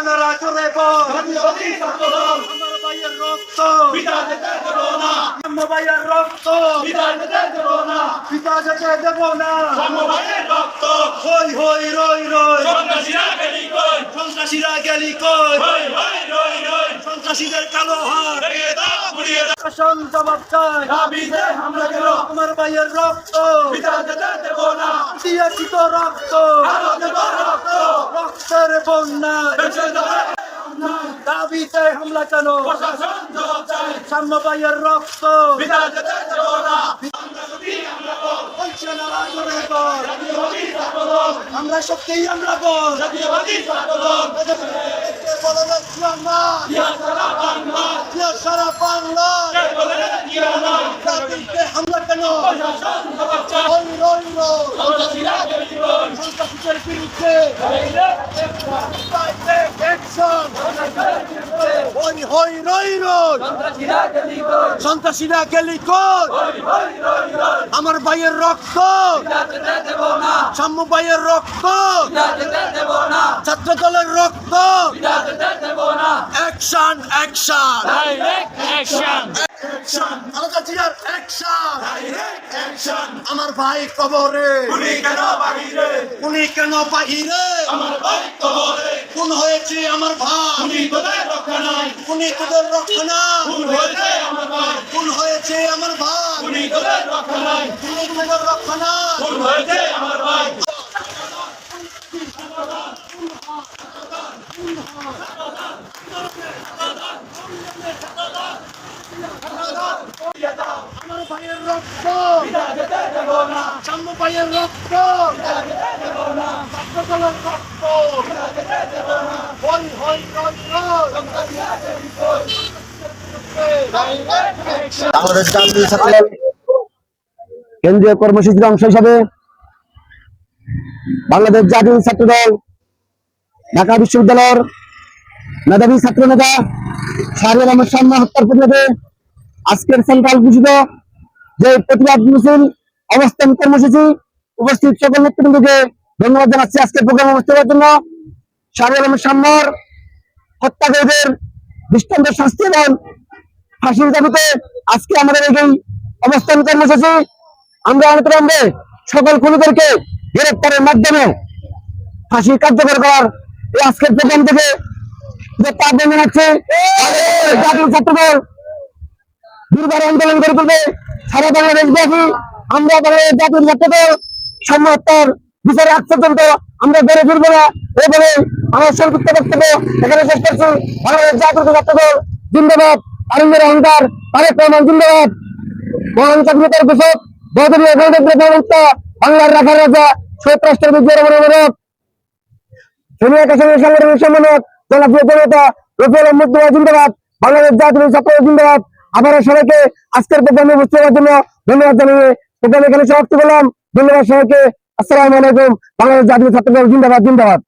না রাজরে বল আমার ভাইয়ের রক্ত ভাইয়ের রক্ত পিতা যেতে দেব না হই হই রই রই সন্ত্রাসীরা গেলি কই সন্ত্রাসীদের কালো হাত শাসন জবাব চাই আমার ভাইয়ের রক্ত দিয়েছি তো রক্ত। রক্তের বন্যা। দাবিতে হামলা কেন? সাম্য ভাইয়ের রক্ত। আমরা সত্যি আমরা বল। সারা বাংলা হামলা কেন? সন্ত্রাসীদের বিরুদ্ধে অ্যাকশন হই হই সন্ত্রাসীরা গেলি আমার ভাইয়ের রক্ত সাম্য ভাইয়ের রক্ত ছাত্র দলের রক্ত অ্যাকশন অ্যাকশন আলাদা জিয়ার অ্যাকশন আমার ভাই কবরে। উনি কেন বাহিরে? কোন হয়েছে আমার ভাই। উনি তোদের রক্ষণা কোন হয়েছে আমার ভাই। উনি তোদের রক্ষণা আমার ভাইয়ের রক্ত। সাম্য ভাইয়ের রক্ত। ছাত্রদলের রক্ত। হই হই আমাদের জাতীয় ছাত্রদল কেন্দ্রীয় কর্মসূচির অংশ হিসাবে বাংলাদেশ জাতীয় ছাত্রদল ঢাকা বিশ্ববিদ্যালয়ের মেধাবী ছাত্র নেতা শাহরিয়ার আহমদ শাম্মা হত্যার প্রতিবাদে আজকের সেন্ট্রাল ঘোষিত যে প্রতিবাদ মিছিল, অবস্থান কর্মসূচি উপস্থিত সকল নেতৃবৃন্দকে ধন্যবাদ জানাচ্ছি আজকের প্রোগ্রাম অনুষ্ঠান করার জন্য। শাহরিয়ার আহমদ শাম্মার হত্যাকারীদের দৃষ্টান্ত শাস্তি এবং ফাঁসির দাবিতে আজকে আমাদের এই অবস্থান কর্মসূচি। আমরা অনতরম্বে সকল খুনিদেরকে গ্রেপ্তারের মাধ্যমে ফাঁসি কার্যকর করার এই আজকের প্রোগ্রাম থেকে আমাদের জাতীয় ছাত্রদল দুর্বার আন্দোলন করে তুলবে। সারা বাংলাদেশ ব্যাপী আমরা বাংলাদেশ জাতীয় ছাত্রদল সম্মাত্তার বিচারে আজ পর্যন্ত আমরা বেড়ে ফিরবো না। এই আমার সংক্ষিপ্ত বক্তব্য এখানে শেষ করছি। বাংলাদেশ জাতীয় ছাত্রদল জিন্দাবাদ। আনন্দের অহংকার, তারেক রহমান জিন্দাবাদ। মহান স্বাধীনতার ঘোষক বহুদলীয় গণতন্ত্র গণমুক্ত বাংলার রাখার রাজা, শহীদ রাষ্ট্রের বিজয়ের মনোমরক সোনিয়া কাশ্মীর সংগঠনের সম্মানক জনপ্রিয় জনতা রফিউল আহমদ জিন্দাবাদ। বাংলাদেশ জাতীয় ছাত্র জিন্দাবাদ। আবারও সবাইকে আজকের প্রোগ্রামে বুঝতে হওয়ার জন্য ধন্যবাদ জানিয়ে প্রোগ্রাম এখানে সমাপ্ত করলাম। ধন্যবাদ সবাইকে। আসসালামু আলাইকুম। বাংলাদেশ জাতীয় ছাত্র দল জিন্দাবাদ জিন্দাবাদ।